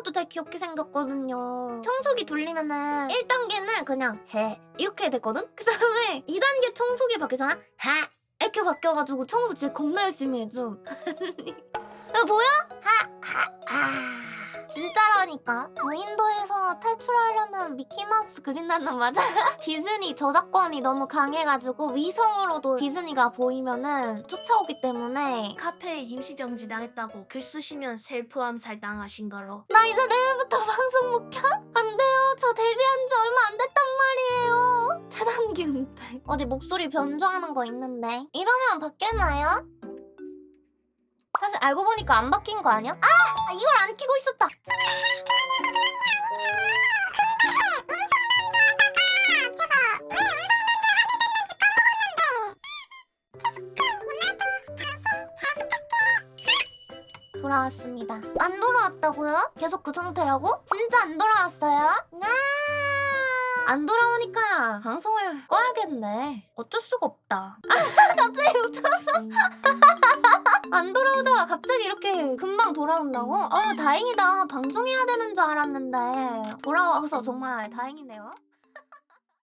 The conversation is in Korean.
것도 되게 귀엽게 생겼거든요. 청소기 돌리면은 1단계는 그냥 해 이렇게 됐거든? 그 다음에 2단계 청소기 바뀌잖아? 하 이렇게 바뀌어가지고 청소 진짜 겁나 열심히 해줘. 이거 보여? 하 하 하 진짜라니까 뭐 인도에서 탈출 하려면 미키마우스 그린다는 맞아? 디즈니 저작권이 너무 강해가지고 위성으로도 디즈니가 보이면은 쫓아오기 때문에 카페에 임시정지 당했다고 글 쓰시면 셀프 암살 당하신 거로. 나 이제 내일부터 방송 못 켜? 안 돼요. 저 데뷔한 지 얼마 안 됐단 말이에요. 차단기 은퇴. 어디 목소리 변조하는 거 있는데. 이러면 바뀌나요? 사실 알고 보니까 안 바뀐 거 아니야? 아! 이걸 안 키고 있었다. 돌아왔습니다. 안 돌아왔다고요? 계속 그 상태라고? 진짜 안 돌아왔어요? 아~ 안 돌아오니까 방송을 꺼야겠네. 어쩔 수가 없다. 아, 갑자기 웃어서. 안 돌아오다가 갑자기 이렇게 금방 돌아온다고? 아, 다행이다. 방송해야 되는 줄 알았는데. 돌아와서 정말 다행이네요.